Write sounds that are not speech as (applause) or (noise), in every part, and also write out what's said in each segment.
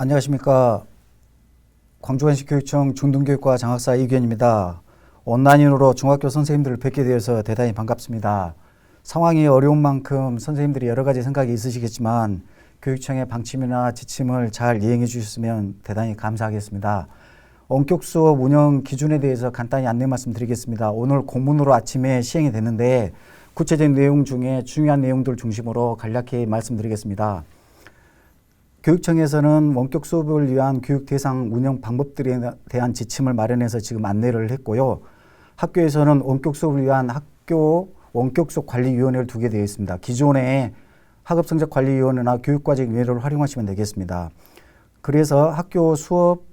안녕하십니까. 광주관시교육청 중등교육과 장학사 이규현입니다. 온라인으로 중학교 선생님들을 뵙게 되어서 대단히 반갑습니다. 상황이 어려운 만큼 선생님들이 여러 가지 생각이 있으시겠지만 교육청의 방침이나 지침을 잘 이행해 주셨으면 대단히 감사하겠습니다. 원격 수업 운영 기준에 대해서 간단히 안내 말씀드리겠습니다. 오늘 공문으로 아침에 시행이 됐는데 구체적인 내용 중에 중요한 내용들 중심으로 간략히 말씀드리겠습니다. 교육청에서는 원격 수업을 위한 교육 대상 운영 방법들에 대한 지침을 마련해서 지금 안내를 했고요. 학교에서는 원격 수업을 위한 학교 원격 수업 관리위원회를 두게 되어 있습니다. 기존에 학업성적관리위원회나 교육과정위원회를 활용하시면 되겠습니다. 그래서 학교 수업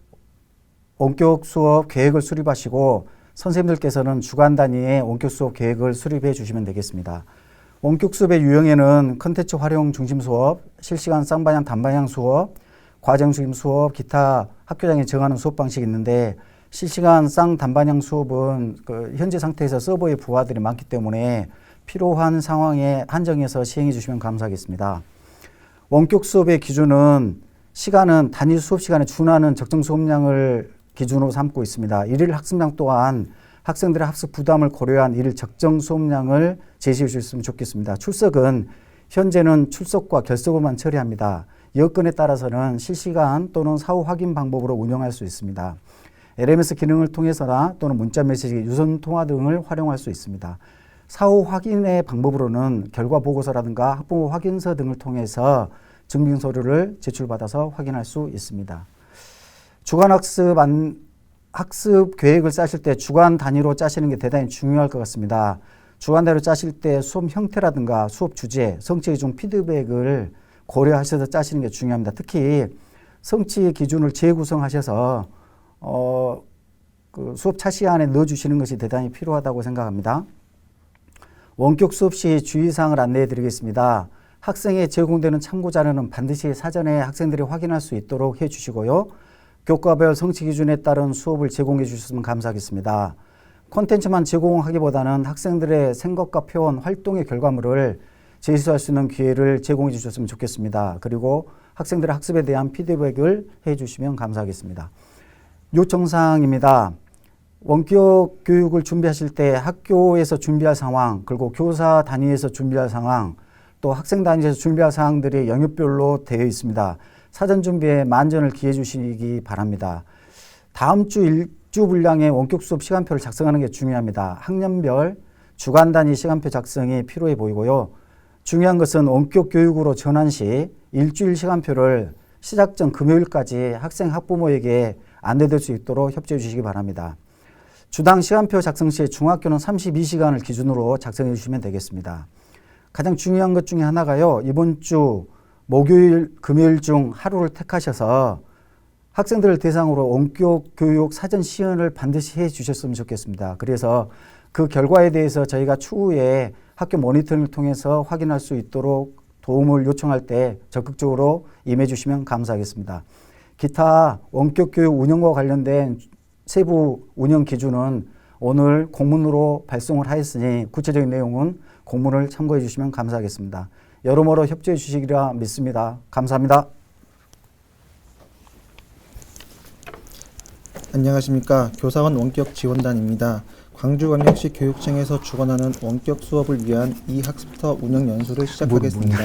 원격 수업 계획을 수립하시고 선생님들께서는 주간 단위의 원격 수업 계획을 수립해 주시면 되겠습니다. 원격 수업의 유형에는 컨텐츠 활용 중심 수업, 실시간 쌍방향 단방향 수업, 과정 중심 수업, 기타 학교장이 정하는 수업 방식이 있는데 실시간 쌍 단방향 수업은 그 현재 상태에서 서버의 부하들이 많기 때문에 필요한 상황에 한정해서 시행해 주시면 감사하겠습니다. 원격 수업의 기준은 시간은 단위 수업 시간에 준하는 적정 수업량을 기준으로 삼고 있습니다. 일일 학습량 또한 학생들의 학습 부담을 고려한 일일 적정 수업량을 제시해 주셨으면 좋겠습니다. 출석은 현재는 출석과 결석으로만 처리합니다. 여건에 따라서는 실시간 또는 사후 확인 방법으로 운영할 수 있습니다. LMS 기능을 통해서나 또는 문자 메시지, 유선 통화 등을 활용할 수 있습니다. 사후 확인의 방법으로는 결과 보고서라든가 학부모 확인서 등을 통해서 증빙 서류를 제출받아서 확인할 수 있습니다. 주간 학습 안, 학습 계획을 짜실 때 주간 단위로 짜시는 게 대단히 중요할 것 같습니다. 주간 단위로 짜실 때 수업 형태라든가 수업 주제, 성취 기준 피드백을 고려하셔서 짜시는 게 중요합니다. 특히 성취 기준을 재구성하셔서 어, 그 수업 차시 안에 넣어주시는 것이 대단히 필요하다고 생각합니다. 원격 수업 시 주의사항을 안내해 드리겠습니다. 학생에 제공되는 참고 자료는 반드시 사전에 학생들이 확인할 수 있도록 해 주시고요. 교과별 성취 기준에 따른 수업을 제공해 주셨으면 감사하겠습니다. 콘텐츠만 제공하기보다는 학생들의 생각과 표현, 활동의 결과물을 제시할 수 있는 기회를 제공해 주셨으면 좋겠습니다. 그리고 학생들의 학습에 대한 피드백을 해 주시면 감사하겠습니다. 요청사항입니다. 원격 교육을 준비하실 때 학교에서 준비할 상황, 그리고 교사 단위에서 준비할 상황, 또 학생 단위에서 준비할 사항들이 영역별로 되어 있습니다. 사전 준비에 만전을 기해 주시기 바랍니다. 다음 주 일주 분량의 원격 수업 시간표를 작성하는 게 중요합니다. 학년별 주간 단위 시간표 작성이 필요해 보이고요. 중요한 것은 원격 교육으로 전환 시 일주일 시간표를 시작 전 금요일까지 학생 학부모에게 안내될 수 있도록 협조해 주시기 바랍니다. 주당 시간표 작성 시 중학교는 32시간을 기준으로 작성해 주시면 되겠습니다. 가장 중요한 것 중에 하나가요. 이번 주 목요일, 금요일 중 하루를 택하셔서 학생들을 대상으로 원격 교육 사전 시연을 반드시 해 주셨으면 좋겠습니다. 그래서 그 결과에 대해서 저희가 추후에 학교 모니터링을 통해서 확인할 수 있도록 도움을 요청할 때 적극적으로 임해 주시면 감사하겠습니다. 기타 원격 교육 운영과 관련된 세부 운영 기준은 오늘 공문으로 발송을 하였으니 구체적인 내용은 공문을 참고해 주시면 감사하겠습니다. 여러모로 협조해 주시리라 믿습니다. 감사합니다. 안녕하십니까 교사원 원격 지원단입니다. 광주광역시 교육청에서 주관하는 원격 수업을 위한 이 학습터 운영 연수를 시작하겠습니다.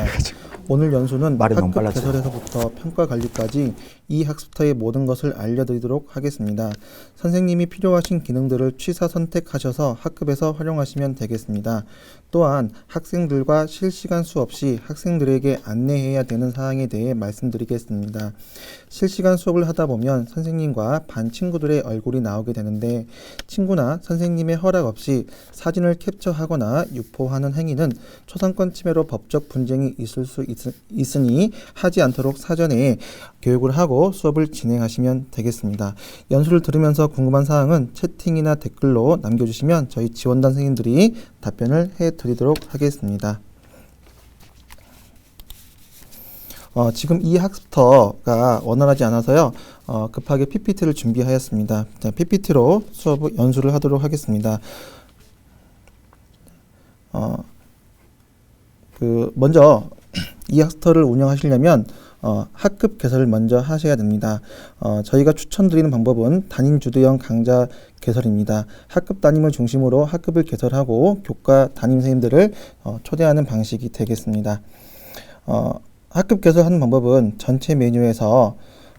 오늘 연수는 학급. 개설에서부터 평가 관리까지 이 학습터의 모든 것을 알려드리도록 하겠습니다. 선생님이 필요하신 기능들을 취사 선택하셔서 학급에서 활용하시면 되겠습니다. 또한 학생들과 실시간 수업 시 학생들에게 안내해야 되는 사항에 대해 말씀드리겠습니다. 실시간 수업을 하다 보면 선생님과 반 친구들의 얼굴이 나오게 되는데 친구나 선생님의 허락 없이 사진을 캡처하거나 유포하는 행위는 초상권 침해로 법적 분쟁이 있을 수 있, 있으니 하지 않도록 사전에 교육을 하고 수업을 진행하시면 되겠습니다. 연수를 들으면서 궁금한 사항은 채팅이나 댓글로 남겨주시면 저희 지원단 선생님들이 답변을 해드리도록 하겠습니다. 어, 지금 이 학습터가 원활하지 않아서요. 어, 급하게 PPT를 준비하였습니다. 자, PPT로 수업 연수를 하도록 하겠습니다. 어, 그 먼저 (clears throat) 이 학습터를 운영하시려면 어, 학급 개설을 먼저 하셔야 됩니다. 어, 저희가 추천드리는 방법은 단임 주도형 강좌 개설입니다. 학급 담임을 중심으로 학급을 개설하고 교과 담임 선생님들을 어, 초대하는 방식이 되겠습니다. 어, 학급 개설하는 방법은 전체 메뉴에서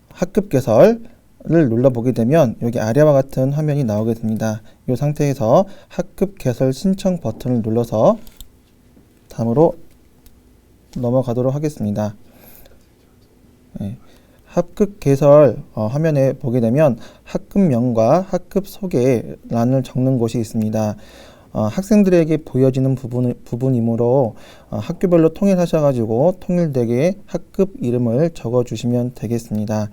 학급 개설을 눌러보게 되면 여기 아래와 같은 화면이 나오게 됩니다. 이 상태에서 학급 개설 신청 버튼을 눌러서 다음으로 넘어가도록 하겠습니다. 네. 학급 개설 어, 화면에 보게 되면 학급명과 학급 소개란을 적는 곳이 있습니다. 어, 학생들에게 보여지는 부분, 부분이므로 어, 학교별로 통일하셔가지고 통일되게 학급 이름을 적어주시면 되겠습니다.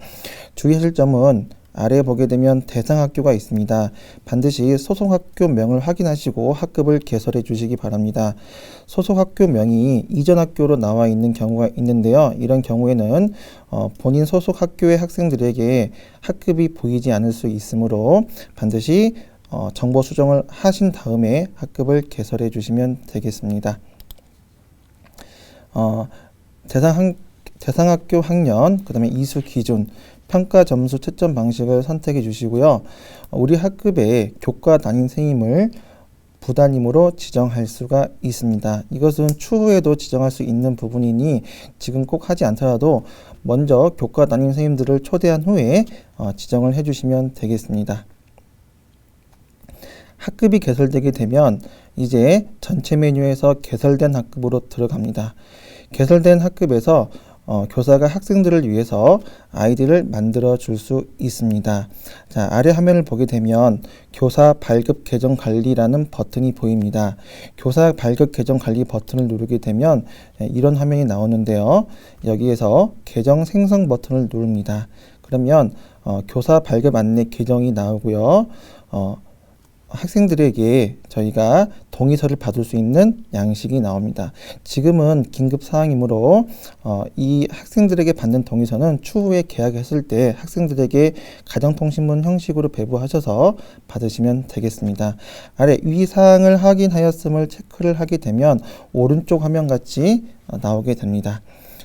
주의하실 점은 아래에 보게 되면 대상 학교가 있습니다. 반드시 소속 학교명을 확인하시고 학급을 개설해 주시기 바랍니다. 소속 학교명이 이전 학교로 나와 있는 경우가 있는데요. 이런 경우에는 어, 본인 소속 학교의 학생들에게 학급이 보이지 않을 수 있으므로 반드시 어, 정보 수정을 하신 다음에 학급을 개설해 주시면 되겠습니다. 어, 대상, 학, 대상 학교 학년, 그 다음에 이수 기준, 평가 점수 채점 방식을 선택해 주시고요. 어, 우리 학급에 교과 담임 선생님을 부담임으로 지정할 수가 있습니다. 이것은 추후에도 지정할 수 있는 부분이니 지금 꼭 하지 않더라도 먼저 교과 담임 선생님들을 초대한 후에 어, 지정을 해주시면 되겠습니다. 학급이 개설되게 되면 이제 전체 메뉴에서 개설된 학급으로 들어갑니다. 개설된 학급에서 어, 교사가 학생들을 위해서 아이디를 만들어 줄 수 있습니다. 자, 아래 화면을 보게 되면 교사 발급 계정 관리라는 버튼이 보입니다. 교사 발급 계정 관리 버튼을 누르게 되면 예, 이런 화면이 나오는데요. 여기에서 계정 생성 버튼을 누릅니다. 그러면 어, 교사 발급 안내 계정이 나오고요. 어, 학생들에게 저희가 동의서를 받을 수 있는 양식이 나옵니다. 지금은 긴급 사항이므로 어, 이 학생들에게 받는 동의서는 추후에 계약했을 때 학생들에게 가정통신문 형식으로 배부하셔서 받으시면 되겠습니다. 아래 위 사항을 확인하였음을 체크를 하게 되면 오른쪽 화면 같이 어, 나오게 됩니다.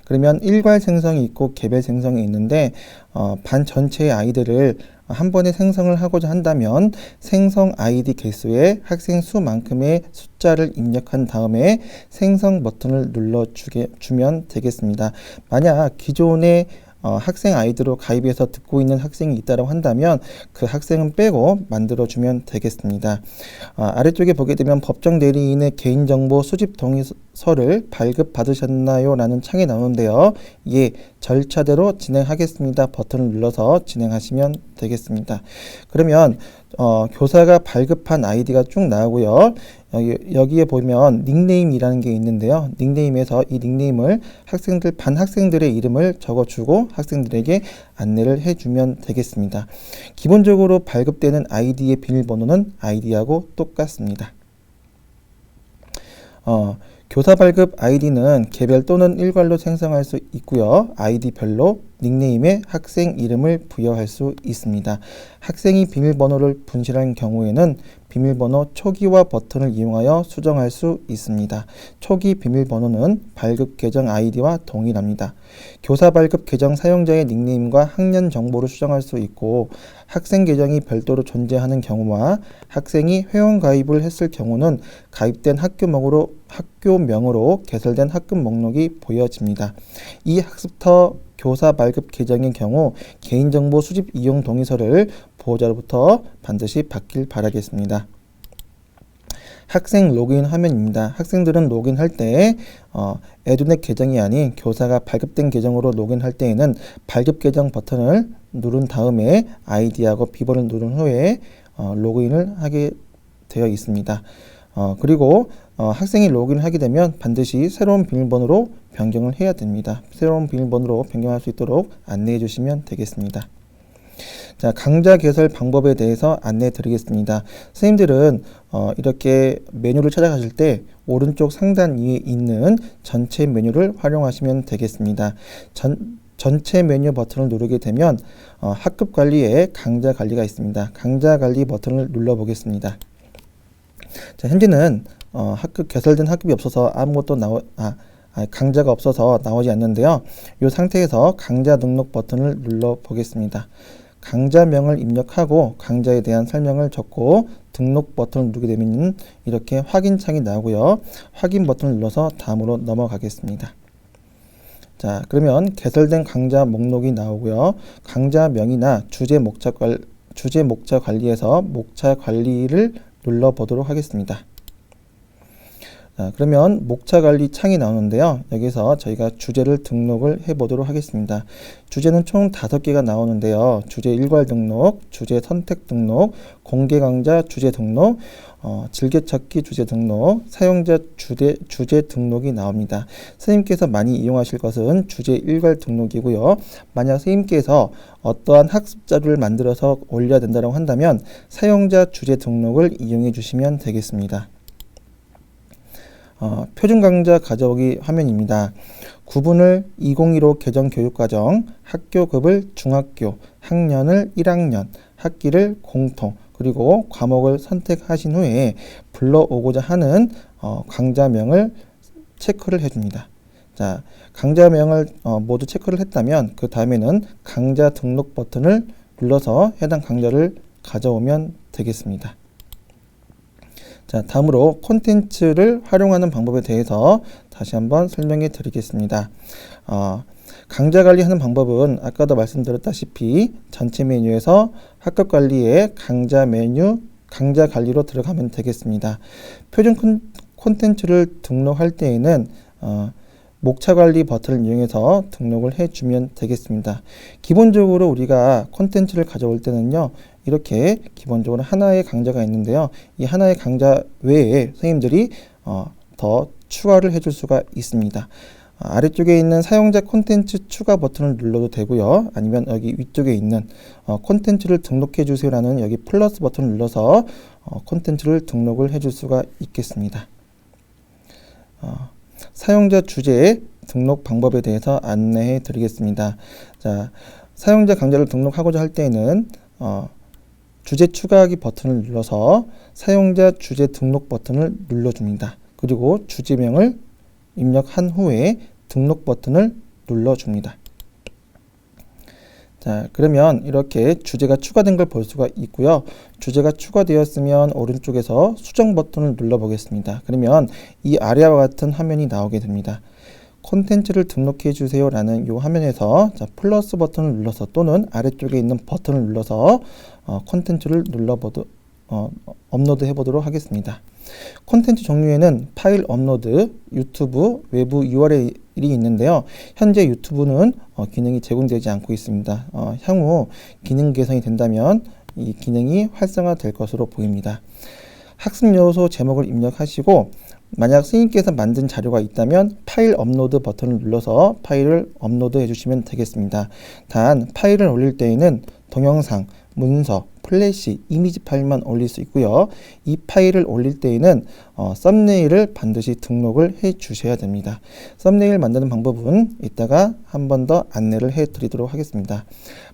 그러면 일괄 생성이 있고 개별 생성이 있는데 어, 반 전체의 아이들을 한 번에 생성을 하고자 한다면 생성 아이디 개수에 학생 수만큼의 숫자를 입력한 다음에 생성 버튼을 눌러 주게 주면 되겠습니다. 만약 기존에 어, 학생 아이디로 가입해서 듣고 있는 학생이 있다고 한다면 그 학생은 빼고 만들어 주면 되겠습니다. 어, 아래쪽에 보게 되면 법정 대리인의 개인정보 수집 동의 서를 발급 받으셨나요? 라는 창이 나오는데요. 예, 절차대로 진행하겠습니다. 버튼을 눌러서 진행하시면 되겠습니다. 그러면 어, 교사가 발급한 아이디가 쭉 나오고요. 여기, 여기 에 보면 닉네임이라는 게 있는데요. 닉네임에서 이 닉네임을 학생들, 반 학생들의 이름을 적어주고 학생들에게 안내를 해주면 되겠습니다. 기본적으로 발급되는 아이디의 비밀번호는 아이디하고 똑같습니다. 어, 교사 발급 아이디는 개별 또는 일괄로 생성할 수 있고요. 아이디별로 닉네임에 학생 이름을 부여할 수 있습니다. 학생이 비밀번호를 분실한 경우에는 비밀번호 초기화 버튼을 이용하여 수정할 수 있습니다. 초기 비밀번호는 발급 계정 아이디와 동일합니다. 교사 발급 계정 사용자의 닉네임과 학년 정보를 수정할 수 있고 학생 계정이 별도로 존재하는 경우와 학생이 회원 가입을 했을 경우는 가입된 학교명으로 학교명으로 개설된 학급 목록이 보여집니다. 이 학습터 교사 발급 계정의 경우 개인정보 수집 이용 동의서를 보호자로부터 반드시 받길 바라겠습니다. 학생 로그인 화면입니다. 학생들은 로그인할 때 어, 에듀넷 계정이 아닌 교사가 발급된 계정으로 로그인할 때에는 발급 계정 버튼을 누른 다음에 아이디하고 비번을 누른 후에 어, 로그인을 하게 되어 있습니다. 어, 그리고 어, 학생이 로그인을 하게 되면 반드시 새로운 비밀번호로 변경을 해야 됩니다. 새로운 비밀번호로 변경할 수 있도록 안내해 주시면 되겠습니다. 자, 강좌 개설 방법에 대해서 안내해 드리겠습니다. 선생님들은 어, 이렇게 메뉴를 찾아가실 때 오른쪽 상단 위에 있는 전체 메뉴를 활용하시면 되겠습니다. 전, 전체 메뉴 버튼을 누르게 되면 어, 학급 관리에 강좌 관리가 있습니다. 강좌 관리 버튼을 눌러 보겠습니다. 자, 현재는 어, 학급 개설된 학급이 없어서 아무것도 나오 아 아, 강좌가 없어서 나오지 않는데요. 이 상태에서 강좌 등록 버튼을 눌러 보겠습니다. 강좌명을 입력하고 강좌에 대한 설명을 적고 등록 버튼을 누르게 되면 이렇게 확인 창이 나오고요. 확인 버튼을 눌러서 다음으로 넘어가겠습니다. 자, 그러면 개설된 강좌 목록이 나오고요. 강좌명이나 주제 목차 관 주제 목차 관리에서 목차 관리를 눌러 보도록 하겠습니다. 자, 그러면 목차 관리 창이 나오는데요. 여기서 저희가 주제를 등록을 해 보도록 하겠습니다. 주제는 총 다섯 개가 나오는데요. 주제 일괄 등록, 주제 선택 등록, 공개 강좌 주제 등록, 어, 즐겨찾기 주제 등록, 사용자 주제, 주제 등록이 나옵니다. 선생님께서 많이 이용하실 것은 주제 일괄 등록이고요. 만약 선생님께서 어떠한 학습 자료를 만들어서 올려야 된다고 한다면 사용자 주제 등록을 이용해 주시면 되겠습니다. 어, 표준 강좌 가져오기 화면입니다. 구분을 2015 개정 교육과정, 학교급을 중학교, 학년을 1학년, 학기를 공통, 그리고 과목을 선택하신 후에 불러오고자 하는 어, 강좌명을 체크를 해줍니다. 자, 강좌명을 어, 모두 체크를 했다면 그 다음에는 강좌 등록 버튼을 눌러서 해당 강좌를 가져오면 되겠습니다. 자, 다음으로 콘텐츠를 활용하는 방법에 대해서 다시 한번 설명해 드리겠습니다. 어, 강좌 관리하는 방법은 아까도 말씀드렸다시피 전체 메뉴에서 학급 관리에 강좌 메뉴, 강좌 관리로 들어가면 되겠습니다. 표준 콘- 콘텐츠를 등록할 때에는 어, 목차 관리 버튼을 이용해서 등록을 해주면 되겠습니다. 기본적으로 우리가 콘텐츠를 가져올 때는요, 이렇게 기본적으로 하나의 강좌가 있는데요. 이 하나의 강좌 외에 선생님들이 어, 더 추가를 해줄 수가 있습니다. 어, 아래쪽에 있는 사용자 콘텐츠 추가 버튼을 눌러도 되고요. 아니면 여기 위쪽에 있는 어, 콘텐츠를 등록해 주세요라는 여기 플러스 버튼을 눌러서 어, 콘텐츠를 등록을 해줄 수가 있겠습니다. 어, 사용자 주제 등록 방법에 대해서 안내해 드리겠습니다. 자, 사용자 강좌를 등록하고자 할 때에는 어, 주제 추가하기 버튼을 눌러서 사용자 주제 등록 버튼을 눌러줍니다. 그리고 주제명을 입력한 후에 등록 버튼을 눌러줍니다. 자, 그러면 이렇게 주제가 추가된 걸 볼 수가 있고요. 주제가 추가되었으면 오른쪽에서 수정 버튼을 눌러 보겠습니다. 그러면 이 아래와 같은 화면이 나오게 됩니다. 콘텐츠를 등록해 주세요 라는 이 화면에서 자, 플러스 버튼을 눌러서 또는 아래쪽에 있는 버튼을 눌러서 어, 콘텐츠를 눌러보도 어, 업로드 해보도록 하겠습니다. 콘텐츠 종류에는 파일 업로드, 유튜브, 외부 URL이 있는데요. 현재 유튜브는 어, 기능이 제공되지 않고 있습니다. 어, 향후 기능 개선이 된다면 이 기능이 활성화될 것으로 보입니다. 학습 요소 제목을 입력하시고 만약 선생님께서 만든 자료가 있다면 파일 업로드 버튼을 눌러서 파일을 업로드 해주시면 되겠습니다. 단 파일을 올릴 때에는 동영상, 문서, 플래시, 이미지 파일만 올릴 수 있고요. 이 파일을 올릴 때에는 어, 썸네일을 반드시 등록을 해 주셔야 됩니다. 썸네일 만드는 방법은 이따가 한 번 더 안내를 해 드리도록 하겠습니다.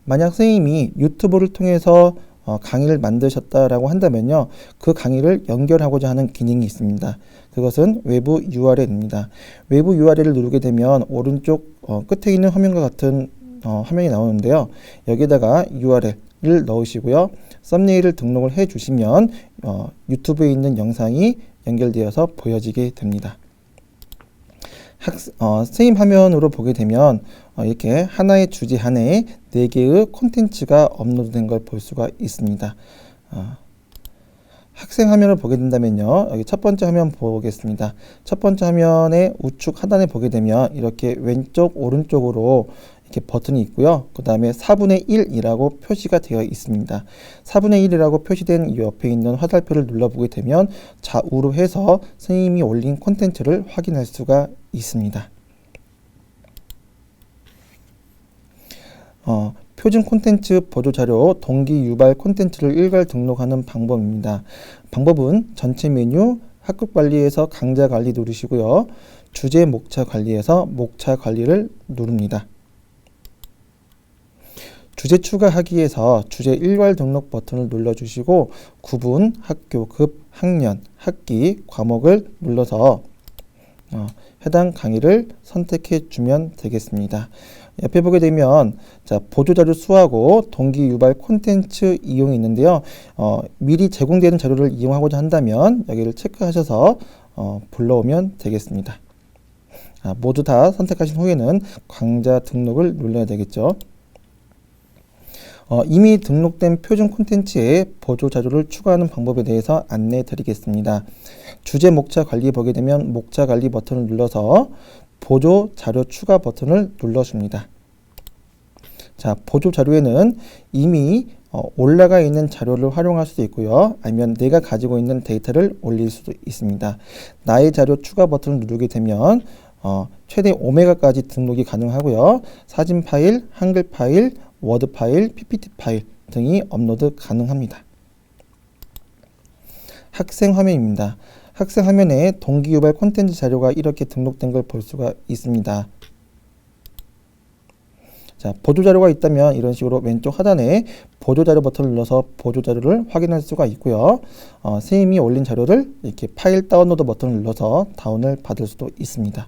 만약 선생님이 유튜브를 통해서 어, 강의를 만드셨다라고 한다면요. 그 강의를 연결하고자 하는 기능이 있습니다. 그것은 외부 URL입니다. 외부 URL을 누르게 되면 오른쪽 어, 끝에 있는 화면과 같은 어, 화면이 나오는데요. 여기다가 URL을 넣으시고요. 썸네일을 등록을 해 주시면 어, 유튜브에 있는 영상이 연결되어서 보여지게 됩니다. 학, 어, 선생님 화면으로 보게 되면 어, 이렇게 하나의 주제 안에 네 개의 콘텐츠가 업로드된 걸 볼 수가 있습니다. 어, 학생 화면을 보게 된다면요. 여기 첫 번째 화면 보겠습니다. 첫 번째 화면의 우측 하단에 보게 되면 이렇게 왼쪽 오른쪽으로 이렇게 버튼이 있고요. 그 다음에 4분의 1이라고 표시가 되어 있습니다. 4분의 1이라고 표시된 이 옆에 있는 화살표를 눌러보게 되면 좌우로 해서 선생님이 올린 콘텐츠를 확인할 수가 있습니다. 어, 표준 콘텐츠 보조 자료 동기 유발 콘텐츠를 일괄 등록하는 방법입니다. 방법은 전체 메뉴 학급 관리에서 강좌 관리 누르시고요. 주제 목차 관리에서 목차 관리를 누릅니다. 주제 추가하기에서 주제 일괄 등록 버튼을 눌러주시고 구분, 학교, 급, 학년, 학기, 과목을 눌러서 어, 해당 강의를 선택해 주면 되겠습니다. 옆에 보게 되면 자 보조 자료 수하고 동기 유발 콘텐츠 이용이 있는데요. 어, 미리 제공되는 자료를 이용하고자 한다면 여기를 체크하셔서 어, 불러오면 되겠습니다. 아, 모두 다 선택하신 후에는 강좌 등록을 눌러야 되겠죠. 어, 이미 등록된 표준 콘텐츠에 보조 자료를 추가하는 방법에 대해서 안내해 드리겠습니다. 주제 목차 관리 보게 되면 목차 관리 버튼을 눌러서 보조 자료 추가 버튼을 눌러줍니다. 자, 보조 자료에는 이미 어, 올라가 있는 자료를 활용할 수도 있고요. 아니면 내가 가지고 있는 데이터를 올릴 수도 있습니다. 나의 자료 추가 버튼을 누르게 되면 어, 최대 5메가까지 등록이 가능하고요. 사진 파일, 한글 파일, 워드 파일, PPT 파일 등이 업로드 가능합니다. 학생 화면입니다. 학생 화면에 동기 유발 콘텐츠 자료가 이렇게 등록된 걸 볼 수가 있습니다. 자, 보조 자료가 있다면 이런 식으로 왼쪽 하단에 보조 자료 버튼을 눌러서 보조 자료를 확인할 수가 있고요. 어, 선생님이 올린 자료를 이렇게 파일 다운로드 버튼을 눌러서 다운을 받을 수도 있습니다.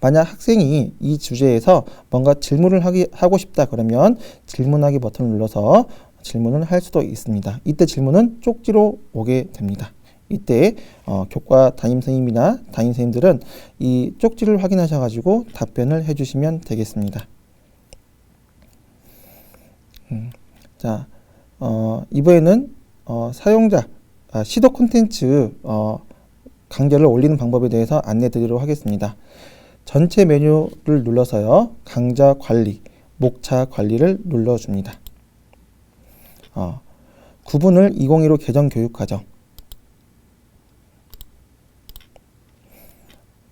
만약 학생이 이 주제에서 뭔가 질문을 하기, 하고 싶다 그러면 질문하기 버튼을 눌러서 질문을 할 수도 있습니다. 이때 질문은 쪽지로 오게 됩니다. 이때 어, 교과 담임 선생님이나 담임 선생님들은 이 쪽지를 확인하셔 가지고 답변을 해 주시면 되겠습니다. 음, 자, 어, 이번에는 어, 사용자 아, 시도 콘텐츠 어, 강좌를 올리는 방법에 대해서 안내 드리도록 하겠습니다. 전체 메뉴를 눌러서요. 강좌 관리, 목차 관리를 눌러줍니다. 어, 구분을 2015 개정 교육과정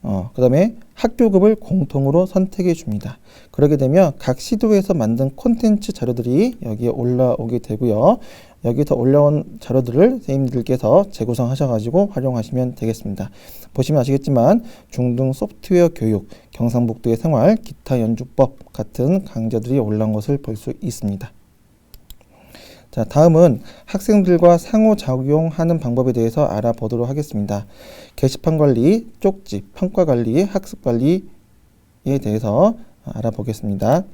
어, 그 다음에 학교급을 공통으로 선택해 줍니다. 그러게 되면 각 시도에서 만든 콘텐츠 자료들이 여기에 올라오게 되고요. 여기서 올라온 자료들을 선생님들께서 재구성하셔가지고 활용하시면 되겠습니다. 보시면 아시겠지만 중등 소프트웨어 교육, 경상북도의 생활, 기타 연주법 같은 강좌들이 올라온 것을 볼 수 있습니다. 자, 다음은 학생들과 상호작용하는 방법에 대해서 알아보도록 하겠습니다. 게시판 관리, 쪽지, 평가 관리, 학습 관리에 대해서 알아보겠습니다.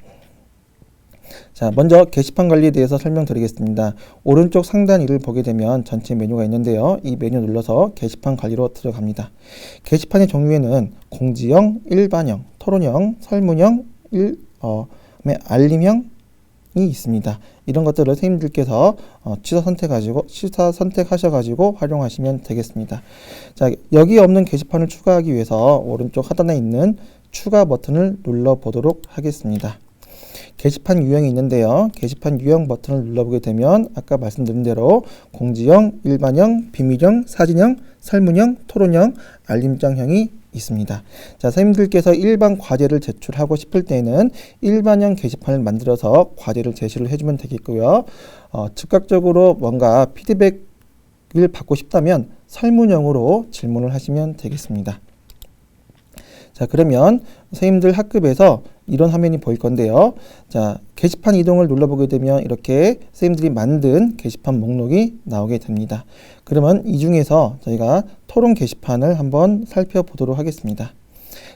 자, 먼저 게시판 관리에 대해서 설명드리겠습니다. 오른쪽 상단 위를 보게 되면 전체 메뉴가 있는데요. 이 메뉴 눌러서 게시판 관리로 들어갑니다. 게시판의 종류에는 공지형, 일반형, 토론형, 설문형, 일, 어, 알림형, 이 있습니다. 이런 것들을 선생님들께서 어, 취사 선택하시고 취사 선택하셔가지고 활용하시면 되겠습니다. 자 여기 없는 게시판을 추가하기 위해서 오른쪽 하단에 있는 추가 버튼을 눌러 보도록 하겠습니다. 게시판 유형이 있는데요. 게시판 유형 버튼을 눌러보게 되면 아까 말씀드린 대로 공지형, 일반형, 비밀형, 사진형, 설문형, 토론형, 알림장형이 있습니다. 자, 선생님들께서 일반 과제를 제출하고 싶을 때는 일반형 게시판을 만들어서 과제를 제시를 해주면 되겠고요. 어, 즉각적으로 뭔가 피드백을 받고 싶다면 설문형으로 질문을 하시면 되겠습니다. 자, 그러면 선생님들 학급에서 이런 화면이 보일 건데요. 자, 게시판 이동을 눌러보게 되면 이렇게 선생님들이 만든 게시판 목록이 나오게 됩니다. 그러면 이 중에서 저희가 토론 게시판을 한번 살펴보도록 하겠습니다.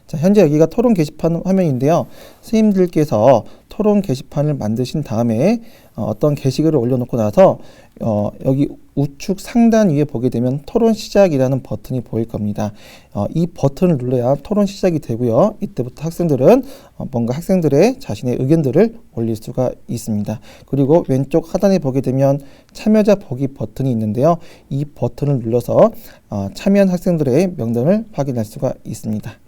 자, 현재 여기가 토론 게시판 화면인데요. 선생님들께서 토론 게시판을 만드신 다음에 어, 떤 게시글을 올려놓고 나서 어, 여기 우측 상단 위에 보게 되면 토론 시작이라는 버튼이 보일 겁니다. 어, 이 버튼을 눌러야 토론 시작이 되고요. 이때부터 학생들은 어, 뭔가 학생들의 자신의 의견들을 올릴 수가 있습니다. 그리고 왼쪽 하단에 보게 되면 참여자 보기 버튼이 있는데요. 이 버튼을 눌러서 어, 참여한 학생들의 명단을 확인할 수가 있습니다.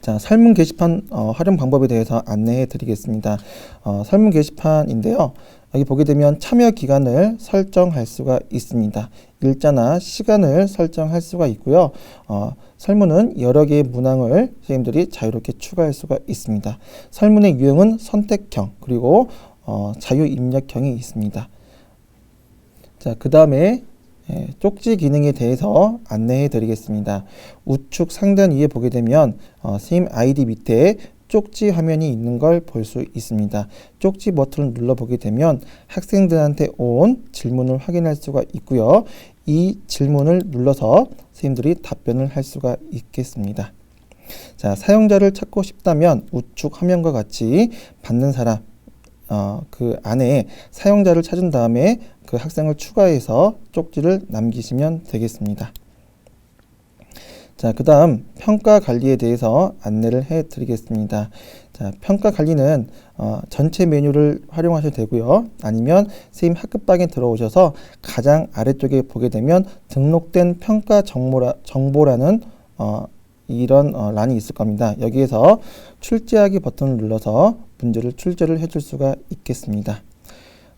자, 설문 게시판 어, 활용 방법에 대해서 안내해 드리겠습니다. 어, 설문 게시판인데요. 여기 보게 되면 참여 기간을 설정할 수가 있습니다. 일자나 시간을 설정할 수가 있고요. 어, 설문은 여러 개의 문항을 선생님들이 자유롭게 추가할 수가 있습니다. 설문의 유형은 선택형 그리고 어, 자유 입력형이 있습니다. 자, 그 다음에 예, 쪽지 기능에 대해서 안내해 드리겠습니다. 우측 상단 위에 보게 되면 어, 선생님 아이디 밑에 쪽지 화면이 있는 걸 볼 수 있습니다. 쪽지 버튼을 눌러보게 되면 학생들한테 온 질문을 확인할 수가 있고요. 이 질문을 눌러서 선생님들이 답변을 할 수가 있겠습니다. 자, 사용자를 찾고 싶다면 우측 화면과 같이 받는 사람, 어, 그 안에 사용자를 찾은 다음에 그 학생을 추가해서 쪽지를 남기시면 되겠습니다. 자, 그 다음 평가 관리에 대해서 안내를 해 드리겠습니다. 자, 평가 관리는 어, 전체 메뉴를 활용하셔도 되고요. 아니면 선생님 학급방에 들어오셔서 가장 아래쪽에 보게 되면 등록된 평가 정보라, 정보라는 어, 이런 어, 란이 있을 겁니다. 여기에서 출제하기 버튼을 눌러서 문제를 출제를 해줄 수가 있겠습니다.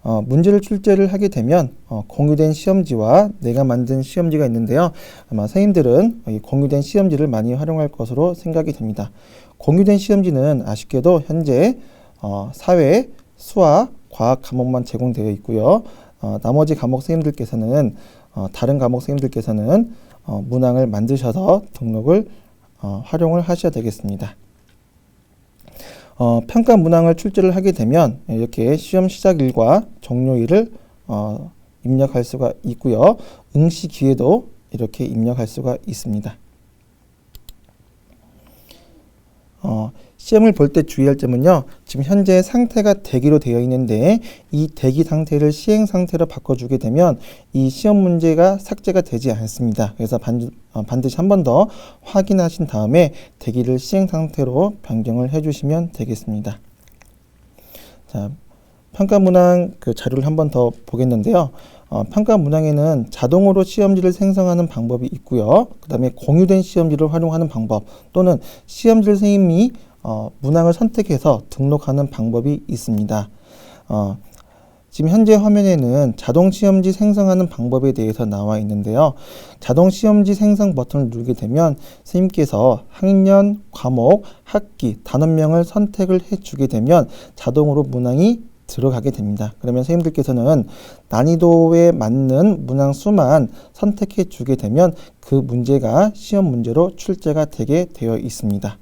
어, 문제를 출제를 하게 되면 어, 공유된 시험지와 내가 만든 시험지가 있는데요. 아마 선생님들은 이 공유된 시험지를 많이 활용할 것으로 생각이 됩니다. 공유된 시험지는 아쉽게도 현재 어, 사회, 수학, 과학 과목만 제공되어 있고요. 어, 나머지 과목 선생님들께서는 어, 다른 과목 선생님들께서는 어, 문항을 만드셔서 등록을 어, 활용을 하셔야 되겠습니다. 어, 평가 문항을 출제를 하게 되면 이렇게 시험 시작일과 종료일을 어, 입력할 수가 있고요. 응시 기회도 이렇게 입력할 수가 있습니다. 어, 시험을 볼 때 주의할 점은요. 지금 현재 상태가 대기로 되어 있는데 이 대기 상태를 시행 상태로 바꿔주게 되면 이 시험 문제가 삭제가 되지 않습니다. 그래서 반, 어, 반드시 한 번 더 확인하신 다음에 대기를 시행 상태로 변경을 해주시면 되겠습니다. 자, 평가 문항 그 자료를 한 번 더 보겠는데요. 어, 평가 문항에는 자동으로 시험지를 생성하는 방법이 있고요. 그 다음에 공유된 시험지를 활용하는 방법 또는 시험지를 선생님이 어, 문항을 선택해서 등록하는 방법이 있습니다. 어, 지금 현재 화면에는 자동 시험지 생성하는 방법에 대해서 나와 있는데요. 자동 시험지 생성 버튼을 누르게 되면 선생님께서 학년, 과목, 학기, 단원명을 선택을 해 주게 되면 자동으로 문항이 들어가게 됩니다. 그러면 선생님들께서는 난이도에 맞는 문항 수만 선택해 주게 되면 그 문제가 시험 문제로 출제가 되게 되어 있습니다.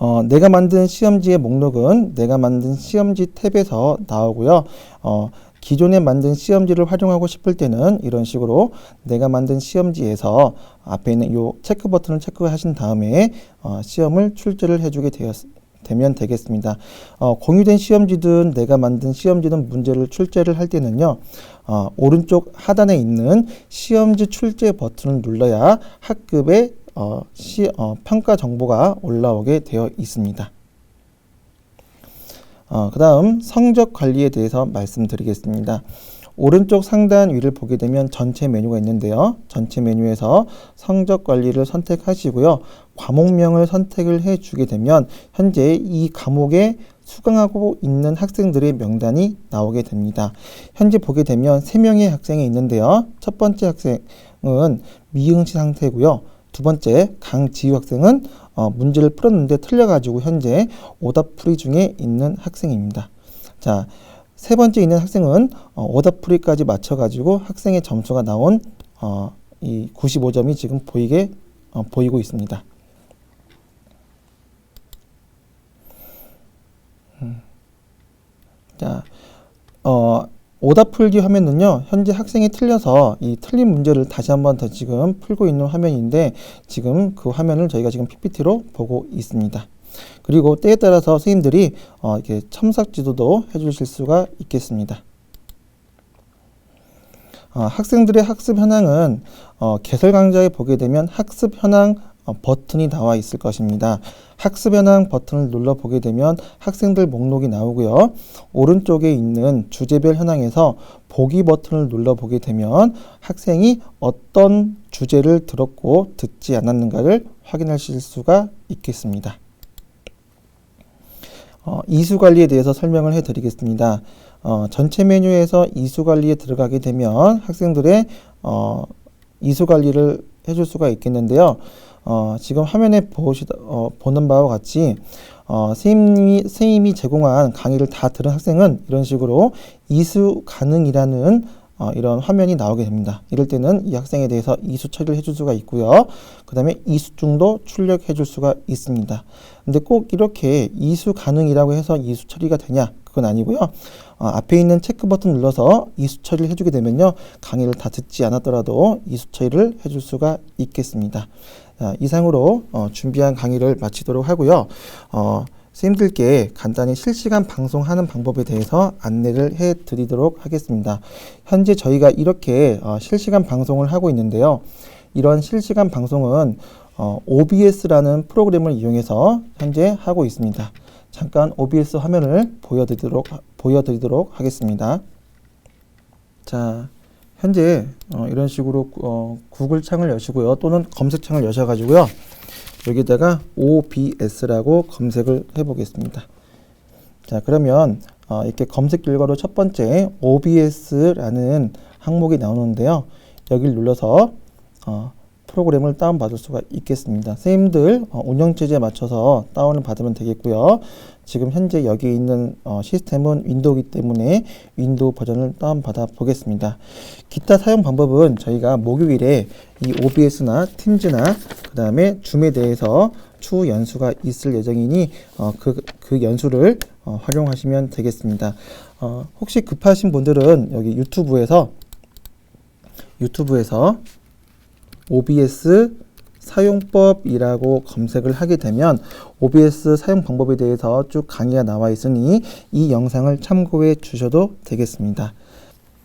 어, 내가 만든 시험지의 목록은 내가 만든 시험지 탭에서 나오고요. 어, 기존에 만든 시험지를 활용하고 싶을 때는 이런 식으로 내가 만든 시험지에서 앞에 있는 요 체크 버튼을 체크하신 다음에 어, 시험을 출제를 해주게 되었, 되면 되겠습니다. 어, 공유된 시험지든 내가 만든 시험지든 문제를 출제를 할 때는요. 어, 오른쪽 하단에 있는 시험지 출제 버튼을 눌러야 학급에 어, 시, 어, 평가 정보가 올라오게 되어 있습니다. 어, 그 다음 성적 관리에 대해서 말씀드리겠습니다. 오른쪽 상단 위를 보게 되면 전체 메뉴가 있는데요. 전체 메뉴에서 성적 관리를 선택하시고요. 과목명을 선택을 해 주게 되면 현재 이 과목에 수강하고 있는 학생들의 명단이 나오게 됩니다. 현재 보게 되면 세명의 학생이 있는데요. 첫 번째 학생은 미응시 상태고요. 두 번째 강지유 학생은 어, 문제를 풀었는데 틀려가지고 현재 오답풀이 중에 있는 학생입니다. 자, 세 번째 있는 학생은 어, 오답풀이까지 맞춰가지고 학생의 점수가 나온 어, 이 95점이 지금 보이게 어, 보이고 있습니다. 음. 자, 어, 오답 풀기 화면은요, 현재 학생이 틀려서 이 틀린 문제를 다시 한번 더 지금 풀고 있는 화면인데, 지금 그 화면을 저희가 지금 PPT로 보고 있습니다. 그리고 때에 따라서 선생님들이 어, 이렇게 첨삭 지도도 해주실 수가 있겠습니다. 어, 학생들의 학습 현황은 어, 개설 강좌에 보게 되면 학습 현황 어, 버튼이 나와 있을 것입니다. 학습 현황 버튼을 눌러 보게 되면 학생들 목록이 나오고요. 오른쪽에 있는 주제별 현황에서 보기 버튼을 눌러 보게 되면 학생이 어떤 주제를 들었고 듣지 않았는가를 확인하실 수가 있겠습니다. 어, 이수 관리에 대해서 설명을 해 드리겠습니다. 어, 전체 메뉴에서 이수 관리에 들어가게 되면 학생들의 어, 이수 관리를 해줄 수가 있겠는데요. 어, 지금 화면에 보시다, 어, 보는 바와 같이 어, 선생님이, 선생님이 제공한 강의를 다 들은 학생은 이런 식으로 이수 가능이라는 어, 이런 화면이 나오게 됩니다. 이럴 때는 이 학생에 대해서 이수 처리를 해줄 수가 있고요. 그 다음에 이수증도 출력해 줄 수가 있습니다. 근데 꼭 이렇게 이수 가능이라고 해서 이수 처리가 되냐? 그건 아니고요. 어, 앞에 있는 체크 버튼 눌러서 이수 처리를 해주게 되면요. 강의를 다 듣지 않았더라도 이수 처리를 해줄 수가 있겠습니다. 자, 이상으로 어, 준비한 강의를 마치도록 하고요. 어, 선생님들께 간단히 실시간 방송하는 방법에 대해서 안내를 해 드리도록 하겠습니다. 현재 저희가 이렇게 어, 실시간 방송을 하고 있는데요. 이런 실시간 방송은 어, OBS라는 프로그램을 이용해서 현재 하고 있습니다. 잠깐 OBS 화면을 보여드리도록, 보여드리도록 하겠습니다. 자, 현재 어, 이런 식으로 어, 구글 창을 여시고요. 또는 검색창을 여셔가지고요. 여기다가 OBS라고 검색을 해보겠습니다. 자, 그러면 어, 이렇게 검색 결과로 첫 번째 OBS라는 항목이 나오는데요. 여기를 눌러서 어, 프로그램을 다운받을 수가 있겠습니다. 선생님들 어, 운영체제에 맞춰서 다운을 받으면 되겠고요. 지금 현재 여기 있는 어, 시스템은 윈도우이기 때문에 윈도우 버전을 다운받아 보겠습니다. 기타 사용 방법은 저희가 목요일에 이 OBS나 팀즈나 그 다음에 줌에 대해서 추후 연수가 있을 예정이니 어, 그, 그 연수를 어, 활용하시면 되겠습니다. 어, 혹시 급하신 분들은 여기 유튜브에서 유튜브에서 OBS 사용법이라고 검색을 하게 되면 OBS 사용 방법에 대해서 쭉 강의가 나와 있으니 이 영상을 참고해 주셔도 되겠습니다.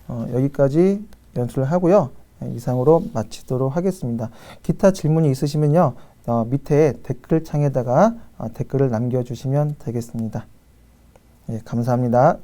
어, 여기까지 연수를 하고요. 네, 이상으로 마치도록 하겠습니다. 기타 질문이 있으시면요. 어, 밑에 댓글창에다가 어, 댓글을 남겨주시면 되겠습니다. 예, 감사합니다.